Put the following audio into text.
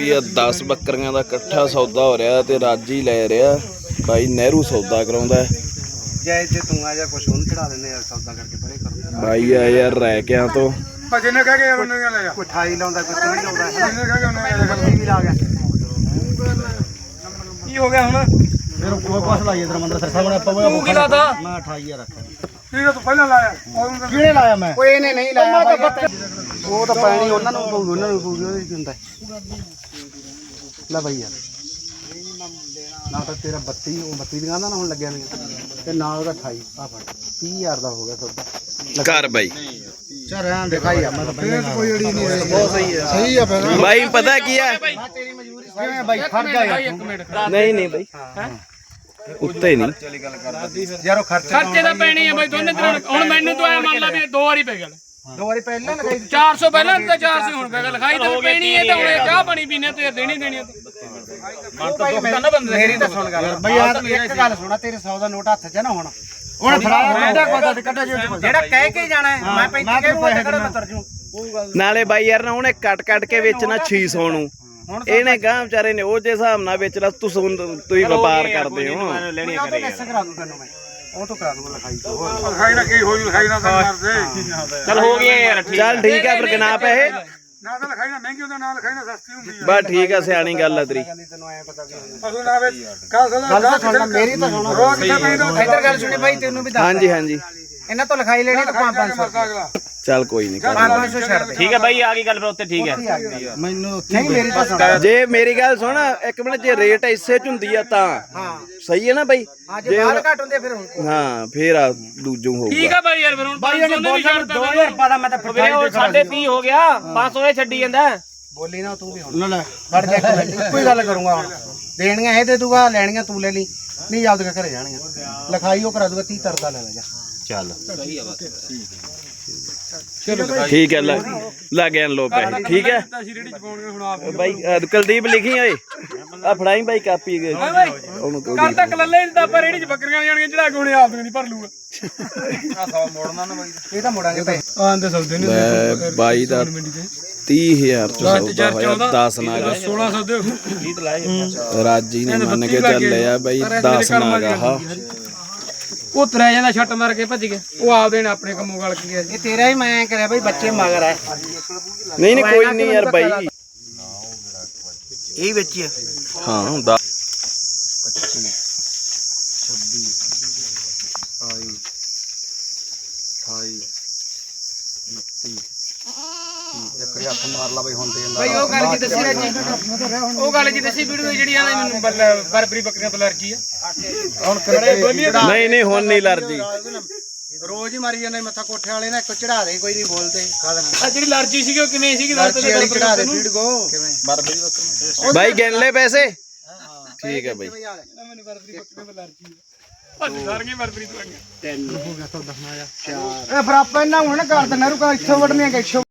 ਰੁਪਈਆ 10 ਬੱਕਰੀਆਂ ਦਾ ਇਕੱਠਾ ਸੌਦਾ ਹੋ ਰਿਹਾ ਤੇ ਰਾਜੀ ਲੈ ਰਿਹਾ। ਬਾਈ ਨਹਿਰੂ ਸੌਦਾ ਕਰਾਉਂਦਾ। ਜੈ ਜੇ ਤੂੰ ਆ ਜਾ ਕੁਛ ਉਹਨੂੰ ਚੜਾ ਦਿੰਦੇ ਯਾਰ ਸੌਦਾ ਕਰਕੇ ਪਰੇ ਕਰ। ਬਾਈ ਆ ਯਾਰ ਰਹਿ ਕਿਆਂ ਤੋਂ। ਭਜੇ ਨੇ ਕਹਿ ਕੇ ਉਹਨੇ ਲੈ ਜਾ ਕੋਈ 28 ਲਾਉਂਦਾ ਕੋਈ 30 ਲਾਉਂਦਾ। ਇਹਨੇ ਕਹਿ ਕੇ ਉਹਨੇ ਲੈ ਜਾ ਬੱਤੀ ਵੀ ਲਾ ਗਿਆ। ਕੀ ਹੋ ਗਿਆ ਹੁਣ? ਫਿਰ ਕੋਈ ਪਾਸ ਲਾਈਏ ਤੇਰਾ ਮੰਦਰ ਸਰ ਸਾਹਮਣੇ ਆਪਾਂ ਤੂੰ ਕੀ ਲਾਦਾ ਮੈਂ 28000 ਰੱਖਿਆ। ਕੀ ਤਾਂ ਤੂੰ ਪਹਿਲਾਂ ਲਾਇਆ। ਉਹਨੂੰ ਤਾਂ ਕਿਹਨੇ ਲਾਇਆ ਮੈਂ? ਓਏ ਇਹਨੇ ਨਹੀਂ ਲਾਇਆ ਬਾਈ। ਉਹ ਤਾਂ ਪੈਣੀ ਉਹਨਾਂ ਨੂੰ ਪਊਗੀ ਉਹਨਾਂ ਨੂੰ ਪਊਗੀ ਉਹਦੇ ਕੀ ਹੁੰਦਾ? ਹੈ। ਲੈ ਬਾਈ ਯਾਰ। ਨਾ ਤਾਂ ਤੇਰਾ 32 ਉਹ 32 ਦੀਆਂ ਦਾ ਨਾ ਹੁਣ ਲੱਗਿਆ ਨਹੀਂ ਤੇ ਨਾਲ ਉਹਦਾ 28 ਆ ਫੜ। 30000 ਦਾ ਹੋ ਗਿਆ ਘਰ ਬਾਈ। ਚਾ ਰਹਿਣ ਦੇ ਭਾਈ ਆ ਮੈਂ ਤਾਂ ਪਹਿਲਾਂ ਕੋਈ ਅੜੀ ਨਹੀਂ ਬਹੁਤ ਸਹੀ ਹੈ। ਸਹੀ ਆ ਫਿਰ ਬਾਈ ਪਤਾ ਕੀ ਤੇਰੀ ਮਜਬੂਰੀ ਖੜ ਜਾ ਤੂੰ। ਨਹੀਂ ਨਹੀਂ ਬਾਈ। ਉੱਤੇ ਨਹੀਂ। ਯਾਰ ਉਹ ਖਰਚਾ ਖਰਚੇ ਤਾਂ ਪੈਣੀ ਆ ਬਈ ਦੋਨੇ ਤਰ੍ਹਾਂ ਹੁਣ ਮੈਨੂੰ ਤਾਂ ਐ ਮੰਨ ਲਾ ਵੀ ਦੋ ਵਾਰੀ ਪੈ ਗਿਆ। ਦੋ ਵਾਰੀ ਪਹਿਲਾਂ ਲਗਾਈ 400 ਪਹਿਲਾਂ ਤੇ 400 ਹੁਣ ਪੈ ਗਿਆ। ਲਿਖਾਈ ਤਾਂ ਪੈਣੀ ਹੈ ਤਾਂ ਹੁਣ ਇਹ ਚਾਹ ਪਾਣੀ ਪੀਣੇ ਤੇ ਦੇਣੀ ਦੇਣੀ ਆ। ਮਨ ਤਾਂ ਦੁੱਖ ਨਾ ਬੰਦੇ ਮੇਰੀ ਤਾਂ ਸੁਣ ਗੱਲ। ਬਈ ਆ ਇੱਕ ਗੱਲ ਸੁਣਾ ਤੇਰੇ 100 ਦਾ ਨੋਟ ਹੱਥ 'ਚ ਹੈ ਨਾ ਹੁਣ। ਹੁਣ ਫੜਾ ਕੱਢਾ ਕੋਦਾ ਤੇ ਕੱਢਾ 'ਚ ਜਿਹੜਾ ਕਹਿ ਕੇ ਜਾਣਾ ਹੈ। ਮੈਂ 35 ਕੇ ਨੂੰ ਖੜਾ ਮੈਂ ਤਰ ਜੂ। ਨਾਲੇ ਬਾਈ ਯਾਰ ਨਾ ਉਹਨੇ ਕੱਟ ਕੱਟ ਕੇ ਵੇਚਣਾ 600 ਨੂੰ। ਇਹਨੇ ਗਾਂ ਵਿਚਾਰੇ ਨੇ ਉਹ ਜੇ ਹਿਸਾਬ ਨਾਲ ਵੇਚਣਾ ਤੂੰ ਸੁਣ- ਤੁਸੀਂ ਵਪਾਰ ਕਰਦੇ ਹੋ। ਲੈਣੀ ਕਰੇ ਯਾਰ ਕਰਾ ਦੂੰ ਤੈਨੂੰ ਮੈਂ। ਉਹ ਤੋਂ ਕਰਾ ਦੂੰਗਾ ਲਿਖਾਈ ਤੋਂ। ਹੋਰ। ਲਿਖਾਈ ਨਾ ਕੀ ਹੋ ਲਿਖਾਈ ਨਾ ਚਲ ਹੋ ਗਿਆ ਯਾਰ ਚੱਲ ਠੀਕ ਆ ਫਿਰ ਗਿਣਾ ਪੈਸੇ? ਨਾ ਤਾਂ ਲਿਖਾਈ ਨਾ ਮਹਿੰਗੀ ਹੁੰਦਾ ਨਾ ਲਿਖਾਈ ਨਾ ਸਸਤੀ ਹੁੰਦੀ ਆ। ਬਸ ਠੀਕ ਆ ਸਿਆਣੀ ਗੱਲ ਆ ਤੇਰੀ। ਕਹਿੰਦੀ ਤੈਨੂੰ ਐ ਪਤਾ ਅਸੂ ਨਾ ਵੇ ਕੱਲ ਸੁਣਾ ਗੱਲ ਤਾਂ ਸੁਣ ਮੇਰੀ ਤਾਂ ਸੁਣ ਇੱਧਰ ਗੱਲ ਸੁਣੀ ਬਾਈ ਤੈਨੂੰ ਵੀ ਦੱਸ ਹਾਂਜੀ ਹਾਂਜੀ। ਇਹਨਾਂ ਤੋਂ ਲਿਖਾਈ ਲੈਣੀ ਤਾਂ 500 ਅਗਲਾ ਚੱਲ ਕੋਈ ਨਹੀਂ ਕਰ 500 ਛੱਡ ਦੇ। ਠੀਕ ਹੈ ਬਾਈ ਆ ਗਈ ਗੱਲ ਫਿਰ ਉੱਥੇ ਠੀਕ ਹੈ। ਮੈਨੂੰ ਨਹੀਂ ਮੇਰੀ ਤਾਂ ਸੁਣ। ਜੇ ਮੇਰੀ ਗੱਲ ਸੁਣ ਇੱਕ ਮਿੰਟ ਜੇ ਰੇਟ ਇਸੇ ਚ ਹੁੰਦੀ ਆ ਤਾਂ। ਹਾਂ। ਸਹੀ ਹੈ ਨਾ ਬਾਈ? ਅੱਜ ਬਾਹਰ ਘੱਟ ਹੁੰਦੇ ਫਿਰ ਹੁਣ ਹਾਂ ਫੇਰ ਆ ਦੂਜੂ ਠੀਕ ਹੋਊਗਾ ਆ ਬਾਈ ਯਾਰ ਫਿਰ ਹੁਣ ਬਾਈ ਉਹਨੇ ਦੋਨੇ ਵੀ ਬੋਲਣਾ ਛੱਡਦਾ 2000 ਰੁਪਏ ਦਾ ਮੈਂ ਤਾਂ ਵੀਰੇ ਉਹ 30 ਹੋ ਗਿਆ। 500 ਇਹ ਛੱਡੀ ਜਾਂਦਾ। ਬੋਲੀ ਨਾ ਤੂੰ ਵੀ ਹੁਣ। ਲੈ ਫੜ ਜਾ ਹੀ ਗੱਲ ਕਰੂੰਗਾ ਹੁਣ। ਦੇਣੀਆਂ ਇਹ ਦੇ ਦੂਗਾ ਲੈਣੀਆਂ ਤੂੰ ਲੈ ਲਈ। ਨਹੀਂ ਆਪਦੇ ਘਰੇ ਜਾਣੀਆਂ। ਲਿਖਾਈ ਉਹ ਕਰਾ ਦੂਗਾ 30 ਤਰਦਾ ਲੈ ਲੈ ਜਾ। ਠੀਕ ਹੈ ਲੱਗ ਲੱਗ ਗਿਆ ਲੋ ਪੈਸੇ। ਠੀਕ ਹੈ ਬਾਈ ਅਹ ਕੁਲਦੀਪ ਲਿਖੀ ਓਏ। ਆ ਫੜਾਈ ਬਾਈ ਕਾਪੀ ਉਹਨੂੰ ਕੱਲ ਤੱਕ ਲੱਲੇ ਤਾਂ ਆਪਾਂ ਰੇੜੀ ਚ ਬੱਕਰੀਆਂ ਜਾਣਗੀਆਂ ਜਿਹੜਾ ਕੋਣੇ ਆਪ ਨਹੀਂ ਭਰ ਲੂਗਾ। ਇਹ ਤਾਂ ਮੁੜਾਂਗੇ ਪੈਸੇ ਆਂਦੇ ਸੌਦੇ ਨੇ ਲੈ ਬਾਈ ਦਾ 30000 ਚ ਸੌਦਾ ਹੋਇਆ 10 ਨਾਗ 1600 ਦੇ ਰਾਜੀ ਨੇ ਮੰਨ ਕੇ ਚੱਲੇ ਆ ਬਾਈ 10 ਨਾਗ ਆਹ ਉਹ ਤਰੇ ਜਾਂਦਾ ਛੱਟ ਮਾਰ ਕੇ ਭੱਜ ਗਿਆ। ਉਹ ਆਪ ਦੇਣ ਆਪਣੇ ਕੰਮੋਂ ਗਲ ਕੇ ਗਿਆ ਇਹ ਤੇਰਾ ਹੀ ਮੈਂ ਕਰਿਆ ਬਈ ਬੱਚੇ ਮਗਰ ਹੈ ਨਹੀਂ ਨਹੀਂ ਕੋਈ ਨਹੀਂ ਯਾਰ ਬਾਈ। ਇਹ ਵਿੱਚ ਹੀ ਹਾਂ ਹੁੰਦਾ। ਹੱਥ ਮਾਰ ਲਾ ਬਈ ਹੁਣ ਦੇ ਬਈ ਉਹ ਗੱਲ ਕੀ ਦੱਸੀ ਰਾਜੀ। ਉਹ ਗੱਲ ਕੀ ਦੱਸੀ ਵੀਡੀਓ ਜਿਹੜੀ ਆਂਦਾ ਮੈਨੂੰ ਬਰ- ਬਰਬਰੀ ਬੱਕਰੀਆਂ ਤੋਂ ਅਲਰਜੀ ਆ। ਹੁਣ ਕਰੇ ਨਹੀਂ ਨਹੀਂ ਹੁਣ ਨਹੀਂ ਲਰਜੀ ਰੋਜ਼ ਹੀ ਮਾਰੀ ਜਾਂਦੇ ਮੱਥਾ ਕੋਠੇ ਵਾਲੇ ਨੇ ਇੱਕ ਚੜਾ ਦੇ ਕੋਈ ਨਹੀਂ ਬੋਲਦੇ ਖਾ ਦੇਣਾ ਆ ਜਿਹੜੀ ਅਲਰਜੀ ਸੀਗੀ ਉਹ ਕਿਵੇਂ ਸੀਗੀ? ਦੱਸ ਚੀ ਵਾਲੀ ਚੜਾ ਦੇ ਫੀਡ ਕੋ। ਕਿਵੇਂ? ਬਾਈ ਗਿਣ ਲੈ ਪੈਸੇ। ਠੀਕ ਹੈ ਬਾਈ। ਮੈਨੂੰ ਬਰਬਰੀ ਬੱਕਰੀਆਂ ਤੋਂ ਅਲਰਜੀ ਆ। ਭੱਜ ਸਾਰੀਆਂ ਬਰਬਰੀ ਤੋਂ ਆ। ਇਹ ਫਿਰ ਆਪਾਂ ਇਹਨਾਂ ਹੁਣ ਕਰ ਦਿੰਨਾ ਰੂ ਇੱਥੋਂ ਕਿ ਇੱਥੋਂ